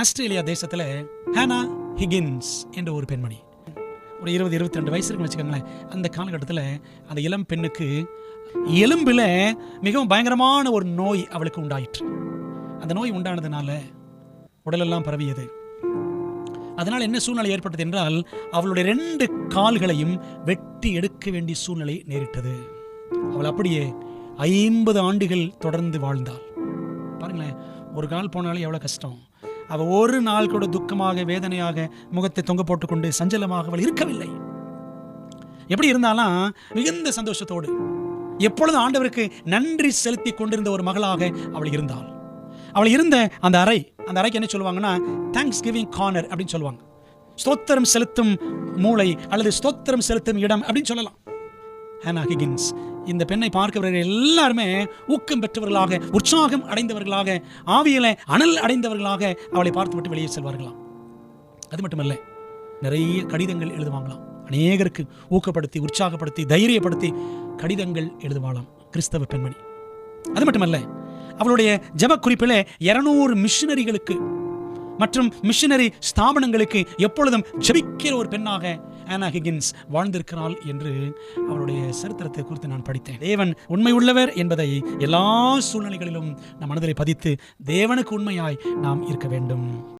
Australia தேசத்தில் ஹேனா Higgins என்ற ஒரு பெண்மணி. ஒரு இருபது இருபத்தி ரெண்டு வயசு இருக்குன்னு வச்சுக்கோங்களேன். அந்த காலகட்டத்தில் அந்த இளம் பெண்ணுக்கு எலும்பில் மிகவும் பயங்கரமான ஒரு நோய் அவளுக்கு உண்டாயிற்று. அந்த நோய் உண்டானதுனால உடலெல்லாம் பரவியது. அதனால் என்ன சூழ்நிலை ஏற்பட்டது என்றால் அவளுடைய ரெண்டு கால்களையும் வெட்டி எடுக்க வேண்டிய சூழ்நிலை நேரிட்டது. அவள் அப்படியே ஐம்பது ஆண்டுகள் தொடர்ந்து வாழ்ந்தாள். பாருங்களேன் ஒரு கால் போனாலே எவ்வளோ கஷ்டம். அவள் ஒரு நாள் கூட துக்கமாக வேதனையாக முகத்தை தொங்க போட்டுக்கொண்டு சஞ்சலமாக அவள் இருக்கவில்லை. எப்படி இருந்தாலும் மிகுந்த சந்தோஷத்தோடு எப்பொழுதும் ஆண்டவருக்கு நன்றி செலுத்தி கொண்டிருந்த ஒரு மகளாக அவள் இருந்தாள். அவள் இருந்த அந்த அறை அந்த அறைக்கு என்ன சொல்லுவாங்கன்னா தேங்க்ஸ் கிவிங் கார்னர் அப்படின்னு சொல்லுவாங்க. ஸ்தோத்திரம் செலுத்தும் மூளை அல்லது ஸ்தோத்திரம் செலுத்தும் இடம் அப்படின்னு சொல்லலாம். ஹேனா ஹிகின்ஸ் இந்த பெண்ணை பார்க்கிறவர்கள் எல்லாருமே ஊக்கம் பெற்றவர்களாக உற்சாகம் அடைந்தவர்களாக ஆவியில அனல் அடைந்தவர்களாக அவளை பார்த்துவிட்டு வெளியே செல்வார்களாம். அது மட்டுமல்ல நிறைய கடிதங்கள் எழுதுவாங்களாம். அநேகருக்கு ஊக்கப்படுத்தி உற்சாகப்படுத்தி தைரியப்படுத்தி கடிதங்கள் எழுதுவாளாம் கிறிஸ்தவ பெண்மணி. அது மட்டுமல்ல அவளுடைய ஜெப குறிப்பில் இருநூறு மிஷினரிகளுக்கு மற்றும் மிஷினரி ஸ்தாபனங்களுக்கு எப்பொழுதும் ஜபிக்கிற ஒரு பெண்ணாக ஆனா ஹிகின்ஸ் வாழ்ந்திருக்கிறாள் என்று அவருடைய சரித்திரத்தை குறித்து நான் படித்தேன். தேவன் உண்மை உள்ளவர் என்பதை எல்லா சூழ்நிலைகளிலும் நம் மனதிலே பதித்து தேவனுக்கு உண்மையாய் நாம் இருக்க வேண்டும்.